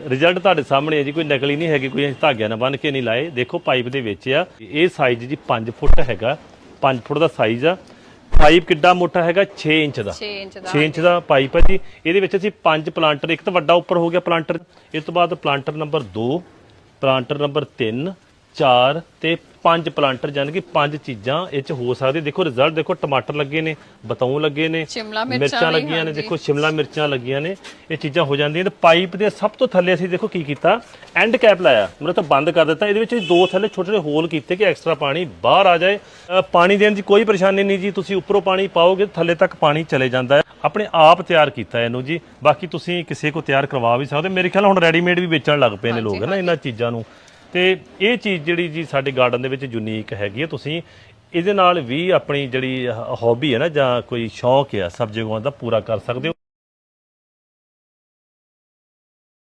Result ਤੁਹਾਡੇ ਸਾਹਮਣੇ ਹੈ ਜੀ ਕੋਈ ਨਕਲੀ ਨਹੀਂ ਹੈਗੀ ਕੋਈ ਧਾਗਿਆਂ ਨਾਲ ਬੰਨ ਕੇ ਨਹੀਂ ਲਾਏ। ਦੇਖੋ ਪਾਈਪ ਦੇ ਵਿੱਚ ਆ ਇਹ ਸਾਈਜ਼ ਜੀ 5 ਫੁੱਟ ਹੈਗਾ। 5 ਫੁੱਟ ਦਾ ਸਾਈਜ਼ ਆ। ਪਾਈਪ ਕਿੱਡਾ ਮੋਟਾ ਹੈਗਾ? 6 ਇੰਚ ਦਾ। 6 ਇੰਚ ਦਾ 6 ਇੰਚ ਦਾ ਪਾਈਪ ਹੈ ਜੀ। ਇਹਦੇ ਵਿੱਚ ਅਸੀਂ ਪੰਜ ਪਲਾਂਟਰ ਇੱਕ ਤਾਂ ਵੱਡਾ ਉੱਪਰ ਹੋ ਗਿਆ ਪਲਾਂਟਰ ਇਸ ਤੋਂ ਬਾਅਦ ਪਲਾਂਟਰ ਨੰਬਰ 2 ਪਲਾਂਟਰ ਨੰਬਰ 3 4 ਤੇ ਪੰਜ ਪਲਾਂਟਰ ਯਾਨੀ ਕਿ ਪੰਜ ਚੀਜ਼ਾਂ ਇਹ ਚ ਹੋ ਸਕਦੀ। ਦੇਖੋ ਰਿਜ਼ਲਟ ਦੇਖੋ ਟਮਾਟਰ ਲੱਗੇ ਨੇ ਬਤਾਉ ਲੱਗੇ ਨੇ ਸ਼ਿਮਲਾ ਮਿਰਚਾਂ ਲੱਗੀਆਂ ਨੇ। ਦੇਖੋ ਸ਼ਿਮਲਾ ਮਿਰਚਾਂ ਲੱਗੀਆਂ ਨੇ ਇਹ ਚੀਜ਼ਾਂ ਹੋ ਜਾਂਦੀਆਂ ਤੇ ਪਾਈਪ ਦੇ ਸਭ ਤੋਂ ਥੱਲੇ ਅਸੀਂ ਦੇਖੋ ਕੀ ਕੀਤਾ ਐਂਡ ਕੈਪ ਲਾਇਆ। ਮਤਲਬ ਤਾਂ ਬੰਦ ਕਰ ਦਿੱਤਾ। ਇਹਦੇ ਵਿੱਚ ਦੋ ਥੱਲੇ ਛੋਟੇ ਛੋਟੇ ਹੋਲ ਕੀਤੇ ਕਿ ਐਕਸਟਰਾ ਪਾਣੀ ਬਾਹਰ ਆ ਜਾਏ। ਪਾਣੀ ਦੇਣ ਦੀ ਕੋਈ ਪਰੇਸ਼ਾਨੀ ਨਹੀਂ ਜੀ। ਤੁਸੀਂ ਉੱਪਰੋਂ ਪਾਣੀ ਪਾਓਗੇ ਥੱਲੇ ਤੱਕ ਪਾਣੀ ਚਲੇ ਜਾਂਦਾ ਹੈ। ਆਪਣੇ ਆਪ ਤਿਆਰ ਕੀਤਾ ਇਹਨੂੰ ਜੀ। ਬਾਕੀ ਤੁਸੀਂ ਕਿਸੇ ਕੋ ਤਿਆਰ ਕਰਵਾ ਵੀ ਸਕਦੇ। ਮੇਰੇ ਖਿਆਲ ਹੁਣ ਰੈਡੀਮੇਡ ਵੀ ਵੇਚਣ ਲੱਗ ਪਏ ਨੇ ਲੋਕ ਨਾ ਇਹਨਾਂ ਚੀਜ਼ਾਂ ਨੂੰ। ਤੇ ਇਹ ਚੀਜ਼ ਜਿਹੜੀ ਜੀ ਸਾਡੇ ਗਾਰਡਨ ਦੇ ਵਿੱਚ ਯੂਨੀਕ ਹੈਗੀ ਹੈ ਤੁਸੀਂ ਇਹਦੇ ਨਾਲ ਵੀ ਆਪਣੀ ਜਿਹੜੀ ਹੌਬੀ ਹੈ ਨਾ ਜਾਂ ਕੋਈ ਸ਼ੌਂਕ ਹੈ ਸਬਜ਼ੀ ਉਗਾਉਣ ਦਾ ਪੂਰਾ ਕਰ ਸਕਦੇ ਹੋ।